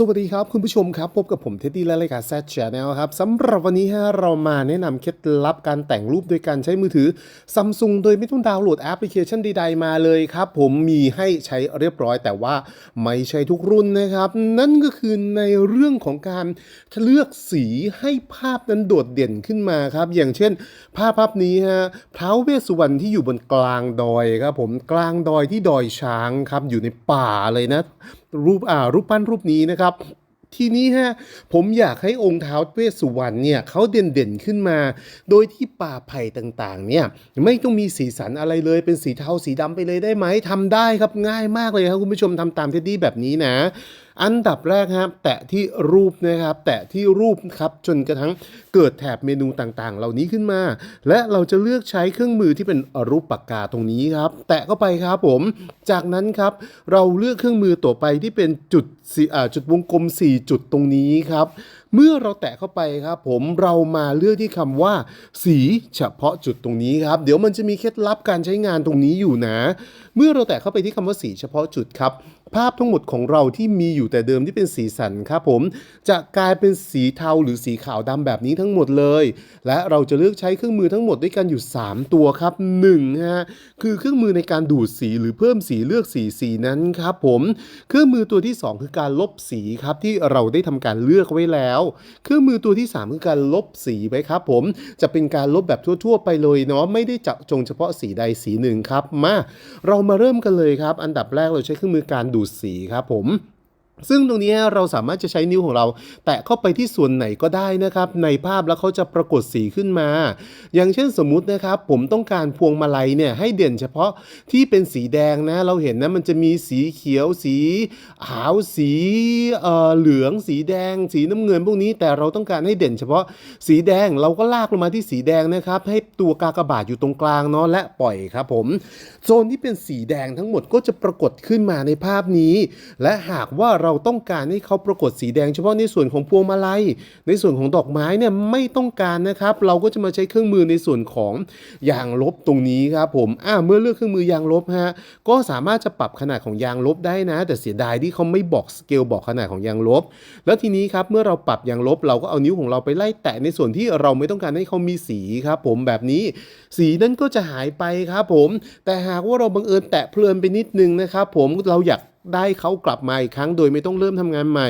สวัสดีครับคุณผู้ชมครับพบกับผมเท็ดดี้และรายการแซดแชนแนลครับสำหรับวันนี้ฮะเรามาแนะนำเคล็ดลับการแต่งรูปโดยการใช้มือถือซัมซุงโดยไม่ต้องดาวน์โหลดแอปพลิเคชันใดๆมาเลยครับผมมีให้ใช้เรียบร้อย แต่ว่าไม่ใช่ทุกรุ่นนะครับ นั่นก็คือในเรื่องของการเลือกสีให้ภาพนั้นโดดเด่นขึ้นมาครับ อย่างเช่น ภาพภาพนี้ฮะท้าวเวสสุวรรณที่อยู่บนกลางดอยครับผมกลางดอยที่ดอยช้างครับอยู่ในป่าเลยนะรูปอ่ารูปปั้นรูปนี้นะครับทีนี้ฮะผมอยากให้องค์ท้าวเวสสุวรรณเนี่ยเขาเด่นๆขึ้นมา โดยที่ป่าไผ่ต่างๆ เนี่ยไม่ต้องมีสีสันอะไรเลยเป็นสีเทาสีดำไปเลยได้ไหมทำได้ครับง่ายมากเลยครับคุณผู้ชมทำตามเท็ดดี้แบบนี้นะ อันดับแรกครับแตะที่รูปนะครับ แตะที่รูปครับจนกระทั่งเกิดแถบเมนูต่างๆ เหล่านี้ขึ้นมา และเราจะเลือกใช้เครื่องมือที่เป็นรูปปากกาตรงนี้ครับ แตะเข้าไปครับผม จากนั้นครับ เราเลือกเครื่องมือต่อไปที่เป็นจุดจุดวงกลม 4 จุดตรงนี้ครับเมื่อเราแตะเข้าไปครับผมเรามาเลือกที่คำว่า สีเฉพาะจุดตรงนี้ครับ เดี๋ยวมันจะมีเคล็ดลับการใช้งานตรงนี้อยู่นะ เมื่อเราแตะเข้าไปที่คำว่าสีเฉพาะจุดครับ ภาพทั้งหมดของเราที่มีอยู่แต่เดิมที่เป็นสีสันครับผม จะกลายเป็นสีเทาหรือสีขาวดำแบบนี้ทั้งหมดเลย และเราจะเลือกใช้เครื่องมือทั้งหมดด้วยกันอยู่ 3 ตัวครับ1ฮะคือเครื่องมือในการดูดสีหรือเพิ่มสีเลือกสีสีนั้นครับผมเครื่องมือตัวที่ 2 คือการลบสีครับที่เราได้ทำการเลือกไว้แล้ว เครื่องมือตัวที่ 3 คือการลบสีไว้ครับผมจะเป็นการลบแบบทั่ว ๆ ไปเลยเนาะไม่ได้จาะจงเฉพาะสีใดสีหนึ่งครับมาเรามาเริ่มกันเลยครับ อันดับแรกเราใช้เครื่องมือการดูดสีครับผม ซึ่งตรงนี้เราสามารถจะใช้นิ้วของเรา แตะเข้าไปที่ส่วนไหนก็ได้นะครับ ในภาพแล้วเขาจะปรากฏสีขึ้นมา อย่างเช่นสมมุตินะครับ ผมต้องการพวงมาลัยเนี่ยให้เด่นเฉพาะที่เป็นสีแดงนะ เราเห็นนะมันจะมีสีเขียวสีขาวสีเออเหลืองสีแดง สีน้ำเงินพวกนี้ แต่เราต้องการให้เด่นเฉพาะสีแดงเราก็ลากลงมาที่สีแดงนะครับ ให้ตัวกากบาทอยู่ตรงกลางเนาะและปล่อยครับผมโซนที่เป็นสีแดงทั้งหมดก็จะปรากฏขึ้นมาในภาพนี้ และหากว่าเราเราต้องการให้เขาปรากฏสีแดงเฉพาะในส่วนของพวงมาลัย ในส่วนของดอกไม้เนี่ยไม่ต้องการนะครับ เราก็จะมาใช้เครื่องมือในส่วนของยางลบตรงนี้ครับผมอ่าเมื่อเลือกเครื่องมือยางลบฮะก็สามารถจะปรับขนาดของยางลบได้นะ แต่เสียดายที่เขาไม่บอกสเกลบอกขนาดของยางลบ แล้วทีนี้ครับเมื่อเราปรับยางลบเราก็เอานิ้วของเราไปไล่แตะในส่วนที่เราไม่ต้องการให้เขามีสีครับผมแบบนี้ สีนั้นก็จะหายไปครับผม แต่หากว่าเราบังเอิญแตะเพลินไปนิดนึงนะครับผมเราอยาก ได้เขากลับมาอีกครั้ง โดยไม่ต้องเริ่มทำงานใหม่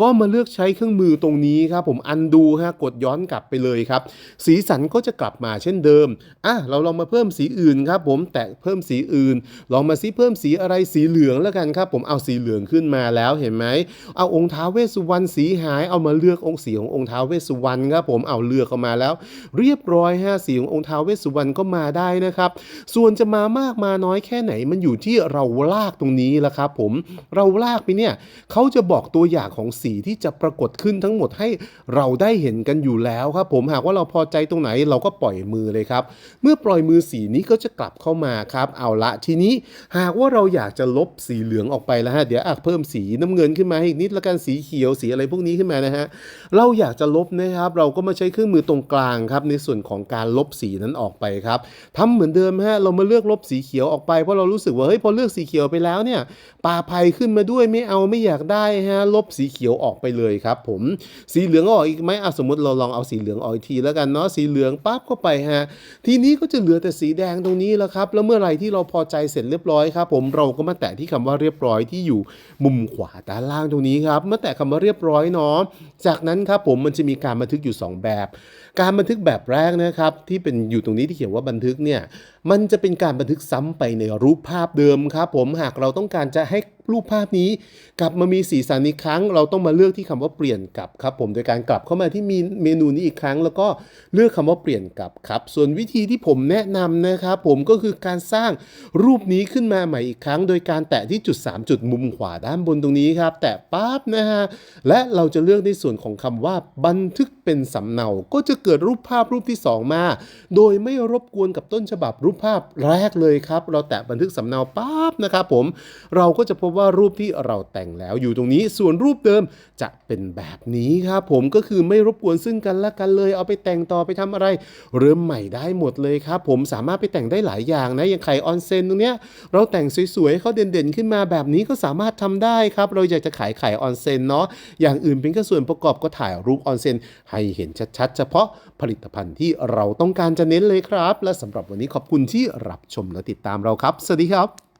ก็มาเลือกใช้เครื่องมือตรงนี้ครับผมอันดูฮะกดย้อนกลับไปเลยครับ สีสันก็จะกลับมาเช่นเดิมอะเราลองมาเพิ่มสีอื่นครับผมแตะเพิ่มสีอื่น ลองมาซิเพิ่มสีอะไรสีเหลืองแล้วกันครับ ผมเอาสีเหลืองขึ้นมาแล้วเห็นไหมเอาองค์ท้าเวสสุวรรณสีหายเอามาเลือกองค์สีขององค์ท้าเวสสุวรรณครับผมเอาเลือกออกมาแล้ว เรียบร้อยฮะสีขององค์ท้าเวสสุวรรณก็มาได้นะครับ ส่วนจะมามากมาน้อยแค่ไหนมันอยู่ที่เราลากตรงนี้แหละครับผมเราลากไปเนี่ยเขาจะบอกตัวอย่างของสีที่จะปรากฏขึ้นทั้งหมดให้เราได้เห็นกันอยู่แล้วครับผมหากว่าเราพอใจตรงไหนเราก็ปล่อยมือเลยครับ เมื่อปล่อยมือสีนี้ก็จะกลับเข้ามาครับ เอาละทีนี้หากว่าเราอยากจะลบสีเหลืองออกไปแล้วฮะเดี๋ยวอะเพิ่มสีน้ำเงินขึ้นมาอีกนิดละกันสีเขียวสีอะไรพวกนี้ขึ้นมานะฮะเราอยากจะลบนะครับ เราก็มาใช้เครื่องมือตรงกลางครับในส่วนของการลบสีนั้นออกไปครับทำเหมือนเดิมฮะเรามาเลือกลบสีเขียวออกไปเพราะเรารู้สึกว่าเฮ้ยพอเลือกสีเขียวไปแล้วเนี่ยปาภัยขึ้นมาด้วยไม่เอาไม่อยากได้ฮะลบสีเขียวออกไปเลยครับผมสีเหลืองออกอีกไหมอะสมมติเราลองเอาสีเหลืองออกอีกทีแล้วกันเนาะสีเหลืองปั๊บเข้าไปฮะทีนี้ก็จะเหลือแต่สีแดงตรงนี้แล้วครับแล้วเมื่อไหร่ที่เราพอใจเสร็จเรียบร้อยครับผมเราก็มาแตะที่คำว่าเรียบร้อยที่อยู่มุมขวาด้านล่างตรงนี้ครับเมื่อแตะคำว่าเรียบร้อยเนาะจากนั้นครับผมมันจะมีการบันทึกอยู่สองแบบ การบันทึกแบบแรกนะครับที่เป็นอยู่ตรงนี้ที่เขียนว่าบันทึกเนี่ยมันจะเป็นการบันทึกซ้ำไปในรูปภาพเดิมครับผมหากเราต้องการจะให้ make รูปภาพนี้กลับมามีสีสันอีกครั้ง เราต้องมาเลือกที่คำว่าเปลี่ยนกลับครับผมโดยการกลับเข้ามาที่มีเมนูนี้อีกครั้ง แล้วก็เลือกคำว่าเปลี่ยนกลับครับ ส่วนวิธีที่ผมแนะนำนะครับผมก็คือการสร้างรูปนี้ขึ้นมาใหม่อีกครั้ง โดยการแตะที่จุด 3 จุดมุมขวาด้านบนตรงนี้ครับแตะปั๊บนะฮะและเราจะเลือกในส่วนของคำว่าบันทึกเป็นสำเนาก็จะเกิดรูปภาพรูปที่ 2 มา โดยไม่รบกวนกับต้นฉบับรูปภาพแรกเลยครับ เราแตะบันทึกสำเนาปั๊บนะครับผมเราก็จะพบว่ารูปที่เราแต่งแล้วอยู่ตรงนี้ส่วนรูปเดิมจะเป็นแบบนี้ครับผมก็คือไม่รบกวนซึ่งกันและกันเลย เอาไปแต่งต่อไปทำอะไร เริ่มใหม่ได้หมดเลยครับผมสามารถไปแต่งได้หลายอย่างนะอย่างไข่ออนเซนตรงเนี้ยเราแต่งสวยๆเขาเด่นๆขึ้นมาแบบนี้ก็สามารถทำได้ครับ เราอยากจะขายไข่ออนเซนเนาะอย่างอื่นเป็นแค่ส่วนประกอบก็ถ่ายรูปออนเซนให้เห็นชัดๆ เฉพาะผลิตภัณฑ์ที่เราต้องการจะเน้นเลยครับ และสำหรับวันนี้ขอบคุณที่รับชมและติดตามเราครับ สวัสดีครับ